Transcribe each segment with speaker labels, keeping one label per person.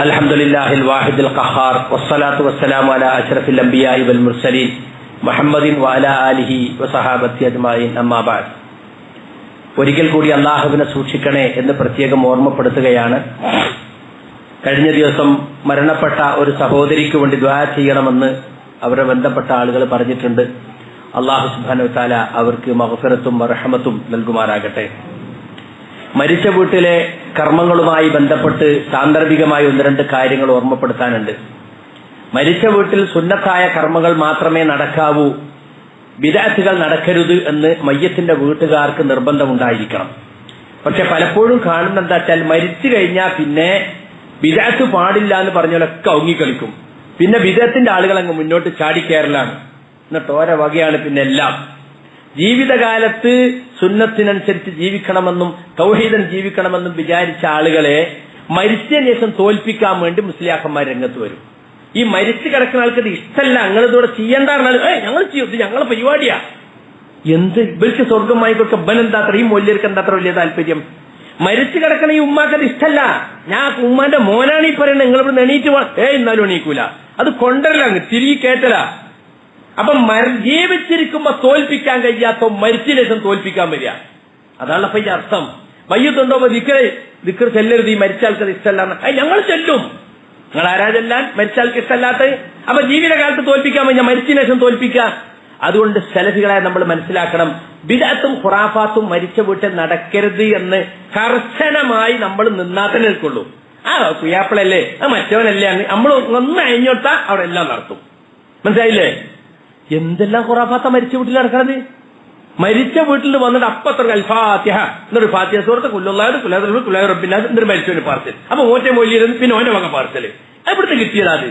Speaker 1: الحمد لله الواحد القهار والصلاة والسلام على أشرف الأنبياء والمرسلين محمد وعلى آله وصحابته أجمعين أما بعد ഒരിക്കൽ കൂടി അള്ളാഹുവിനെ സൂക്ഷിക്കണേ എന്ന് പ്രത്യേകം ഓർമ്മപ്പെടുത്തുകയാണ് കഴിഞ്ഞ ദിവസം മരണപ്പെട്ട ഒരു സഹോദരിക്ക് വേണ്ടി ദ്വാ ചെയ്യണമെന്ന് അവരെ ബന്ധപ്പെട്ട ആളുകൾ പറഞ്ഞിട്ടുണ്ട് അള്ളാഹു സുബാനു താല അവർക്ക് മഹഫിറത്തും റഹമത്തും നൽകുമാറാകട്ടെ മരിച്ച വീട്ടിലെ കർമ്മങ്ങളുമായി ബന്ധപ്പെട്ട് സാന്ദർഭികമായി ഒന്ന് രണ്ട് കാര്യങ്ങൾ ഓർമ്മപ്പെടുത്താനുണ്ട്. മരിച്ച വീട്ടിൽ സുന്നത്തായ കർമ്മങ്ങൾ മാത്രമേ നടക്കാവൂ. വിദാർത്ഥികൾ നടക്കരുത് എന്ന് മയ്യത്തിന്റെ വീട്ടുകാർക്ക് നിർബന്ധമുണ്ടായിരിക്കണം. പക്ഷെ പലപ്പോഴും കാണുന്ന എന്താ വെച്ചാൽ മരിച്ചു കഴിഞ്ഞാൽ പിന്നെ വിദാത്ത് പാടില്ല എന്ന് പറഞ്ഞാലൊക്കെ ഒങ്ങിക്കളിക്കും പിന്നെ വിദത്തിന്റെ ആളുകൾ അങ്ങ് മുന്നോട്ട് ചാടിക്കയറലാണ് എന്നിട്ട് ഓരോ വകയാണ് പിന്നെ എല്ലാം. ജീവിതകാലത്ത് സുന്നത്തിനനുസരിച്ച് ജീവിക്കണമെന്നും തൗഹീദൻ ജീവിക്കണമെന്നും വിചാരിച്ച ആളുകളെ മരിച്ചതിന് ശേഷം തോൽപ്പിക്കാൻ വേണ്ടി മുസ്ലിയാക്കന്മാർ രംഗത്ത് വരും. ഈ മരിച്ചു കിടക്കുന്ന ആൾക്കത് ഇഷ്ടമല്ല ഞങ്ങൾ ഇതോടെ ഏ ഞങ്ങൾ ചെയ്യും ഞങ്ങളെ പരിപാടിയാ. എന്ത്? ഇവർക്ക് സ്വർഗമായി കൊടുക്ക അത്ര ഈ മൂല്യർക്ക് എന്താ അത്ര വലിയ താല്പര്യം? മരിച്ചു കിടക്കണ ഈ ഉമ്മാക്കത് ഇഷ്ടല്ല. ഞാൻ ഉമ്മാന്റെ മോനാണ് ഈ പറയുന്നത് നിങ്ങൾ ഇവിടെ എണീറ്റ് ഏ എന്നാലും എണീക്കൂല. അത് കൊണ്ടല്ല തിരികെ കേട്ടലാ അപ്പൊ ജീവിച്ചിരിക്കുമ്പോ തോൽപ്പിക്കാൻ കഴിയാത്ത മരിച്ച ശേഷം തോൽപ്പിക്കാൻ വരിക. അതാണ് അപ്പൊ ഈ അർത്ഥം. മയ്യത്തുണ്ടോ? ദിക്കറെ ദിക്കർ ചെല്ലരുത്. ഈ മരിച്ച ആൾക്കത് അത് ഞങ്ങൾ ചെല്ലും. നിങ്ങൾ ആരാ ചെല്ലാൻ? മരിച്ച ആൾക്ക് ഇഷ്ടമല്ലാത്ത? അപ്പൊ ജീവിതകാലത്ത് തോൽപ്പിക്കാൻ വയ്യ മരിച്ച ശേഷം തോൽപ്പിക്കാം അതുകൊണ്ട് സെലഫികളെ നമ്മൾ മനസ്സിലാക്കണം. ബിദാത്തും ഖുറാഫാത്തും മരിച്ച വീട്ടിൽ നടക്കരുത് എന്ന് കർശനമായി നമ്മൾ നിന്നാത്തന്നെ നിൽക്കുള്ളൂ. ആ കുയാപ്പിളല്ലേ ആ മറ്റവനല്ലേ? നമ്മൾ ഒന്ന് അഴിഞ്ഞോട്ടാ അവിടെ എല്ലാം നടത്തും. മനസ്സിലായില്ലേ? എന്തെല്ലാം ഖുറാഫാത്ത മരിച്ച വീട്ടിൽ നടക്കണത്? മരിച്ച വീട്ടിൽ വന്നിട്ട് അപ്പത്ര അൽഫാത്യഹ എന്നൊരു ഫാത്തിഹ സുഹൃത്ത് കുല്ലുള്ളാട് കുലാദുൽ കുലാ റബ്ബില്ലാതെ എന്നൊരു മരിച്ചവന് പാർസൽ അപ്പൊ ഓറ്റ മൊല്ലിയിരുന്നു പിന്നെ ഓന്റെ വക പാർസൽ എവിടുത്തെ കിട്ടിയതാത്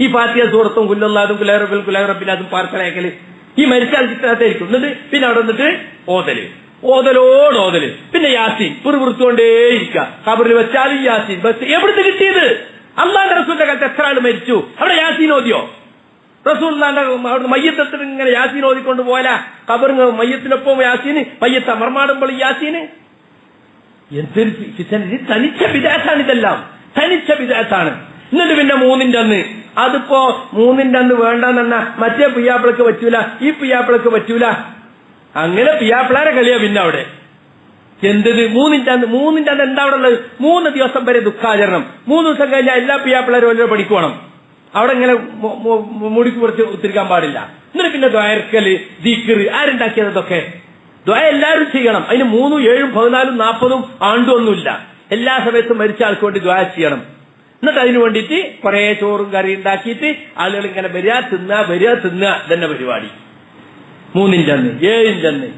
Speaker 1: ഈ ഫാത്തിഹ സുഹൃത്തും കുല്ലുള്ളാതും കുലാ റബ്ബിൽ കുലാ റബ്ബില്ലാതും പാർസൽ ഈ മരിച്ചാൽ കിട്ടാത്തായിരിക്കും എന്നിട്ട് പിന്നെ അവിടെ വന്നിട്ട് ഓതൽ. ഓതലോട് ഓതൽ. പിന്നെ യാസീൻ പുറവൃത്തുകൊണ്ടേയിരിക്കുക കബറിൽ വെച്ചാലും യാസീൻ. എവിടുന്ന് കിട്ടിയത്? അള്ളാന്റെ റസൂലിന്റെ കാലത്ത് എത്ര ആൾ മരിച്ചു? അവിടെ യാസീൻ ഓതിയോ? റസൂല്ലാന്റെ അവിടുന്ന് മയ്യത്തത്തിൽ ഇങ്ങനെ യാസീൻ ഓതിക്കൊണ്ട് പോല കബറിങ് മയ്യത്തിനൊപ്പം യാസീന് മയ്യത്ത് അമർമാടുമ്പോൾ യാസീന്. എന്തൊരു ഇത് തനിച്ച വിദേശാണ് ഇതെല്ലാം. തനിച്ച വിദേശാണ് എന്നിട്ട് പിന്നെ മൂന്നിന്റെ അന്ന്. അതിപ്പോ മൂന്നിന്റെ അന്ന് വേണ്ടെന്ന മറ്റേ പിയാപ്പിളക്ക് പറ്റൂല ഈ പിയാപ്പിളക്ക് പറ്റൂല. അങ്ങനെ പിയാപ്പിളാരെ കളിയാ പിന്നെ അവിടെ. എന്തത്? മൂന്നിന്റെ അന്ന് മൂന്നിന്റെ അന്ന് എന്താ അവിടെ ഉള്ളത്? മൂന്ന് ദിവസം വരെ ദുഃഖാചരണം. മൂന്ന് ദിവസം കഴിഞ്ഞാൽ എല്ലാ പിയാപ്പിളാരും ഓരോ പണിക്ക് അവിടെ ഇങ്ങനെ മുടിക്ക് കുറച്ച് ഉത്തിരിക്കാൻ പാടില്ല. എന്നിട്ട് പിന്നെ ദ്വയർക്കൽ ദീക്കറ് ആരുണ്ടാക്കിയത് അതൊക്കെ ദ്വയ എല്ലാവരും ചെയ്യണം. അതിന് മൂന്നും ഏഴും പതിനാലും നാൽപ്പതും ആണ്ടൊന്നുമില്ല എല്ലാ സമയത്തും മരിച്ച ആൾക്ക് വേണ്ടി ദ്വയ ചെയ്യണം. എന്നിട്ട് അതിന് വേണ്ടിയിട്ട് കുറെ ചോറും കറി ഉണ്ടാക്കിയിട്ട് ആളുകൾ ഇങ്ങനെ വരിക തിന്നുക വരിക തിന്നുക. ഇതന്നെ പരിപാടി. മൂന്നിന്റെ അന്ന് ഏഴിന്റെ അന്ന്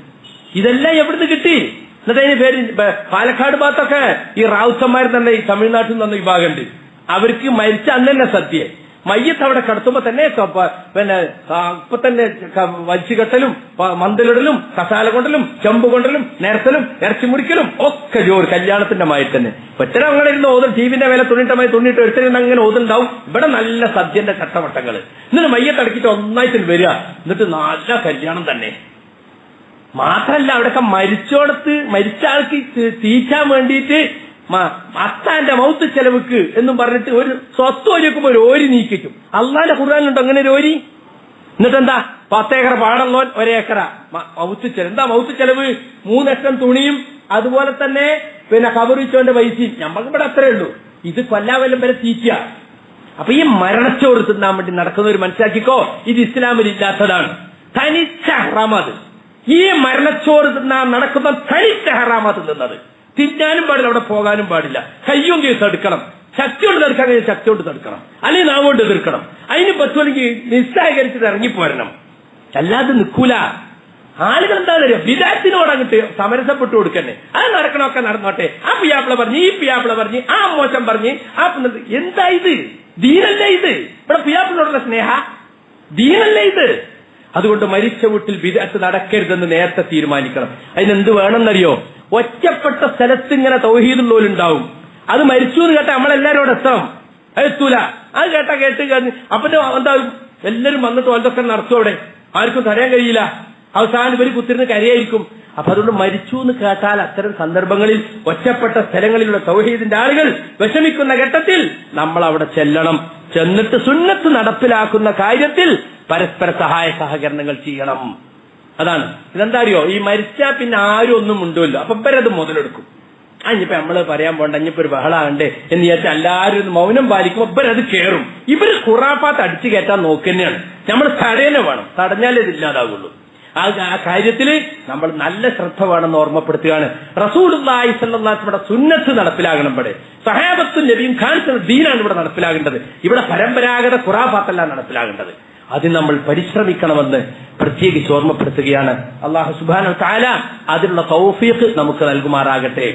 Speaker 1: ഇതെല്ലാം എവിടുന്ന് കിട്ടി? എന്നിട്ട് അതിന് പേര് പാലക്കാട് ഭാഗത്തൊക്കെ ഈ റാവുത്തന്മാർ തന്നെ ഈ തമിഴ്നാട്ടിൽ നിന്ന് വിഭാഗമുണ്ട്. അവർക്ക് മരിച്ച അന്നെ തന്നെ സത്യം മയ്യത്ത് അവിടെ കടത്തുമ്പോ തന്നെ പിന്നെ ഇപ്പൊ തന്നെ വലിച്ചുകെട്ടലും മന്തലിടലും കസാല കൊണ്ടലും ചെമ്പ് കൊണ്ടലും നേരത്തലും ഇറച്ചി മുടിക്കലും ഒക്കെ ജോലി കല്യാണത്തിന്റെ മായി തന്നെ. ഒറ്റ അങ്ങനെ ഇരുന്ന് ഓതും ടീവിന്റെ വില തുണിട്ടമായി തുണിട്ട് ഒരുത്തരുന്ന് അങ്ങനെ ഓതുണ്ടാവും ഇവിടെ നല്ല സദ്യന്റെ ചട്ടവട്ടങ്ങൾ. എന്നിട്ട് മയ്യത്ത് അടക്കിട്ട് ഒന്നായിട്ട് വരിക. എന്നിട്ട് നല്ല കല്യാണം തന്നെ. മാത്രല്ല അവിടെയൊക്കെ മരിച്ചോടത്ത് മരിച്ച ആൾക്ക് തീറ്റാൻ വേണ്ടിയിട്ട് അത്താന്റെ മൗത്ത് ചെലവുക്ക് എന്നും പറഞ്ഞിട്ട് ഒരു സ്വത്ത് ഒരുക്കുമ്പോൾ ഒരു ഓരി നീക്കിക്കും. അള്ളാന്റെ കുറാനുണ്ടോ അങ്ങനെ ഒരു ഓരി? എന്നിട്ട് എന്താ പത്തേക്കർ പാടല്ലോ ഒരേക്കറ. മൗത്ത് ചെലവ് എന്താ മൗത്ത് ചെലവ്? മൂന്നക്കം തുണിയും അതുപോലെ തന്നെ പിന്നെ കബറിച്ചോന്റെ പൈസയും. ഞമ്മക്ക് ഇവിടെ അത്രേ ഉള്ളൂ. ഇത് കൊല്ലാവല്ലം വരെ തീറ്റ അപ്പൊ ഈ മരണച്ചോറ് തിന്നാൻ വേണ്ടി നടക്കുന്നവർ മനസ്സിലാക്കിക്കോ? ഇത് ഇസ്ലാമിൽ ഇല്ലാത്തതാണ്. തനിച്ച ഹറാമത് ഈ മരണച്ചോറ് തിന്നാൻ നടക്കുന്ന തനിച്ച ഹറാമത് തിന്നത്. തിന്നാനും പാടില്ല അവിടെ പോകാനും പാടില്ല. കയ്യും കേസ് എടുക്കണം ശക്തി കൊണ്ട് തീർക്കാൻ ശക്തി കൊണ്ട് തീർക്കണം അല്ലെങ്കിൽ നാം കൊണ്ട് തീർക്കണം അതിന് പറ്റുമെങ്കിൽ നിസ്സഹകരിച്ചത് ഇറങ്ങിപ്പോരണം. അല്ലാതെ നിൽക്കൂല. ആളുകൾ എന്താ അറിയാം വിദാത്തിനോട് അങ്ങോട്ട് സമരസപ്പെട്ടു കൊടുക്കന്നെ അത് നടക്കണമൊക്കെ നടന്നോട്ടെ. ആ പിയാപ്പിള പറഞ്ഞ് ഈ പിയാപ്പിള പറഞ്ഞ് ആ മോശം പറഞ്ഞ് ആ എന്താ ഇത്? ദീനല്ലേ ഇത്? ഇവിടെ പിയാപ്പിളോടുള്ള സ്നേഹ? ദീനല്ലേ ഇത്? അതുകൊണ്ട് മരിച്ച വീട്ടിൽ വിദഗ്ധ നടക്കരുതെന്ന് നേരത്തെ തീരുമാനിക്കണം. അതിനെന്ത് വേണമെന്നറിയോ? ഒറ്റപ്പെട്ട സ്ഥലത്ത് ഇങ്ങനെ തൗഹീദുള്ളവരുണ്ടാവും. അത് മരിച്ചു എന്ന് കേട്ട നമ്മളെല്ലാരും അവിടെ എത്തണം എത്തൂല അത് കേട്ടാ കേട്ട്. അപ്പൊ എന്താ? എല്ലാരും വന്നിട്ട് ഓലതൊക്കെ നടത്തും അവിടെ. ആർക്കും തടയാൻ കഴിയില്ല. അവസാനം ഇവർ കുത്തിരുന്ന് കരയായിരിക്കും. അപ്പൊ അതുകൊണ്ട് മരിച്ചു എന്ന് കേട്ടാൽ അത്തരം സന്ദർഭങ്ങളിൽ ഒറ്റപ്പെട്ട സ്ഥലങ്ങളിലുള്ള തൗഹീദിന്റെ ആളുകൾ വിഷമിക്കുന്ന ഘട്ടത്തിൽ നമ്മൾ അവിടെ ചെല്ലണം. ചെന്നിട്ട് സുന്നത്ത് നടപ്പിലാക്കുന്ന കാര്യത്തിൽ പരസ്പര സഹായ സഹകരണങ്ങൾ ചെയ്യണം. അതാണ്. ഇതെന്താ അറിയോ ഈ മരിച്ചാ പിന്നെ ആരും ഒന്നും ഉണ്ടല്ലോ അപ്പൊ ഇവരത് മുതലെടുക്കും. ആ ഇനിയിപ്പോ നമ്മൾ പറയാൻ പോണ്ട ഇനിയിപ്പോ ഒരു ബഹളാകണ്ടേ എന്ന് വിചാരിച്ചാൽ എല്ലാവരും മൗനം പാലിക്കുമ്പോ ഇവരത് കേറും. ഇവർ ഖുറാഫാത്ത് അടിച്ചു കയറ്റാൻ നോക്കുന്നതാണ്. നമ്മൾ തടയനെ വേണം. തടഞ്ഞാലേ ഇത് ഇല്ലാതാകുള്ളൂ ആ ആ കാര്യത്തിൽ നമ്മൾ നല്ല ശ്രദ്ധ വേണമെന്ന് ഓർമ്മപ്പെടുത്തുകയാണ്. സ്വല്ലല്ലാഹു ഇവിടെ സുന്നത്ത് നടപ്പിലാകണം ഇവിടെ. സഹാബത്തും നബിയും ഖാൻ ദീനാണ് ഇവിടെ നടപ്പിലാകേണ്ടത്. ഇവിടെ പരമ്പരാഗത ഖുറാഫാത്തല്ല നടപ്പിലാകേണ്ടത്. അതിന് നമ്മൾ പരിശ്രമിക്കണമെന്ന് പ്രത്യേകിച്ച് ഓർമ്മപ്പെടുത്തുകയാണ്. അള്ളാഹു സുബാന അതിനുള്ള തൗഫീഖ് നമുക്ക് നൽകുമാറാകട്ടെ.